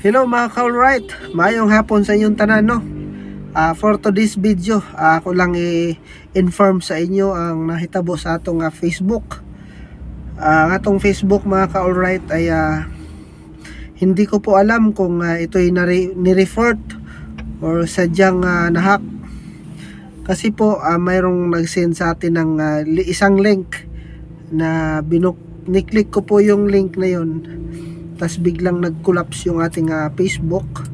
Hello mga ka-alright, mayong hapon sa inyong tanan no. Ah, for today's video, ah, ako lang i-inform sa inyo ang nahitabo sa atong ah, Facebook. Ang atong Facebook mga ka-alright ay ah, hindi ko po alam kung ah, ito'y ni-report or sadyang ah, nahack. Kasi po ah, mayroong nag-send sa atin ng li- isang link na binuk ni-click ko po yung link na yon tapos biglang nag-collapse yung ating ah, Facebook.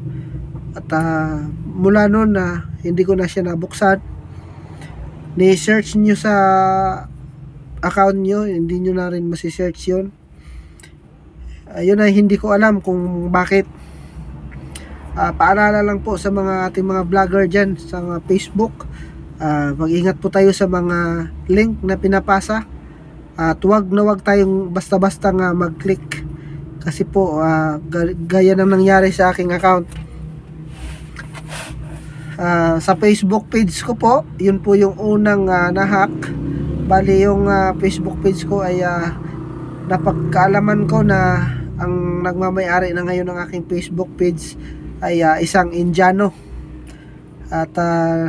At ah, mula noon na hindi ko na siya nabuksan. Ni-search nyo sa account nyo hindi nyo na rin masi-search yun. Ayun ay hindi ko alam kung bakit. Ah, paalala lang po sa mga ating mga vlogger dyan sa mga Facebook. Ah, mag-ingat po tayo sa mga link na pinapasa. At wag na wag tayong basta-basta nga mag-click kasi po ga- gaya ng nangyari sa aking account. Ah, sa Facebook page ko po yun po yung unang ah, na-hack. Bali yung ah, Facebook page ko ay ah, napagkaalaman ko na ang nagmamayari na ngayon ng aking Facebook page ay ah, isang Indiano. At uh,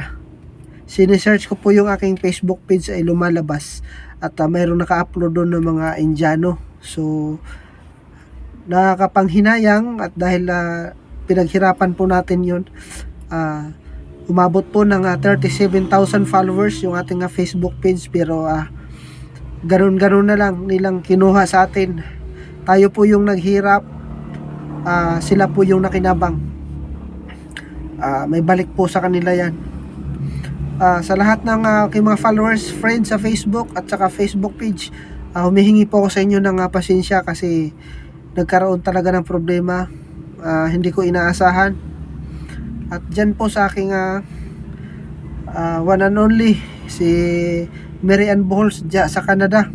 sinesearch ko po yung aking Facebook page ay lumalabas. At uh, mayroong naka-upload doon ng mga Indiano. So nakakapanghinayang at dahil ah, pinaghirapan po natin yun ah, umabot po ng ah, 37,000 followers yung ating ah, Facebook page. Pero ah, ganun-ganun na lang nilang kinuha sa atin. Tayo po yung naghirap ah, sila po yung nakinabang. Ah, may balik po sa kanila yan. Ah, sa lahat ng ah, aking mga followers, friends sa Facebook at saka Facebook page, ah, humihingi po ako sa inyo ng ah, pasensya kasi nagkaroon talaga ng problema. Ah, hindi ko inaasahan. At dyan po sa aking ah, ah, one and only, si Mary Ann Bohols dya sa Canada.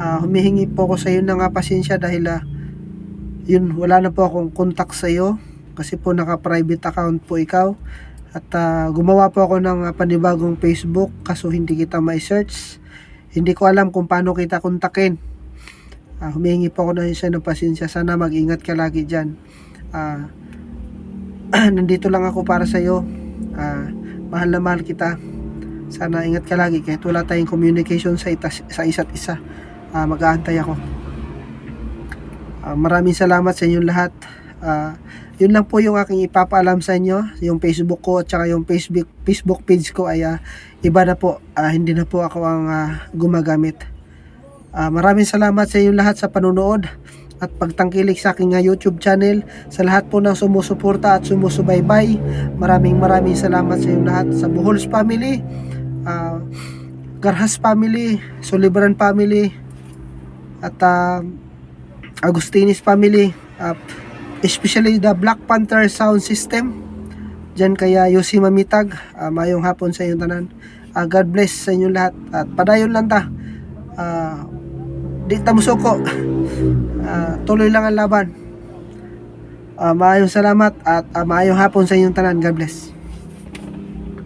Ah, humihingi po ako sa iyo ng ah, pasensya dahil ah, yun, wala na po akong contact sa iyo kasi po naka-private account po ikaw. At ah, gumawa po ako ng panibagong Facebook kaso hindi kita ma-search. Hindi ko alam kung paano kita kontakin. Ah, humihingi po ako ng isa ng pasensya. Sana mag-ingat ka lagi dyan. Ah, nandito lang ako para sa iyo. Ah, mahal na mahal kita. Sana ingat ka lagi kahit wala tayong communication sa, itas, sa isa't isa. Ah, mag-aantay ako. Ah, maraming salamat sa inyong lahat. Ah, yun lang po yung aking ipapaalam sa inyo. Yung Facebook ko at saka yung Facebook, Facebook page ko ay ah, iba na po. Ah, hindi na po ako ang ah, gumagamit. Ah, maraming salamat sa inyong lahat sa panonood at pagtangkilik sa aking ah, YouTube channel. Sa lahat po ng sumusuporta at sumusubaybay. Maraming maraming salamat sa inyong lahat. Sa Buhols family, ah, Garhas family, Solibaran family, at ah, Agustinis family. ah, especially the Black Panther sound system. Diyan kaya Yosi Mamitag, ah, mayong hapon sa inyong tanan. Ah, God bless sa inyong lahat. At padayon lang ta. Ah, di ta musuko. Ah, tuloy lang ang laban. Ah, maayong salamat at ah, maayong hapon sa inyong tanan. God bless.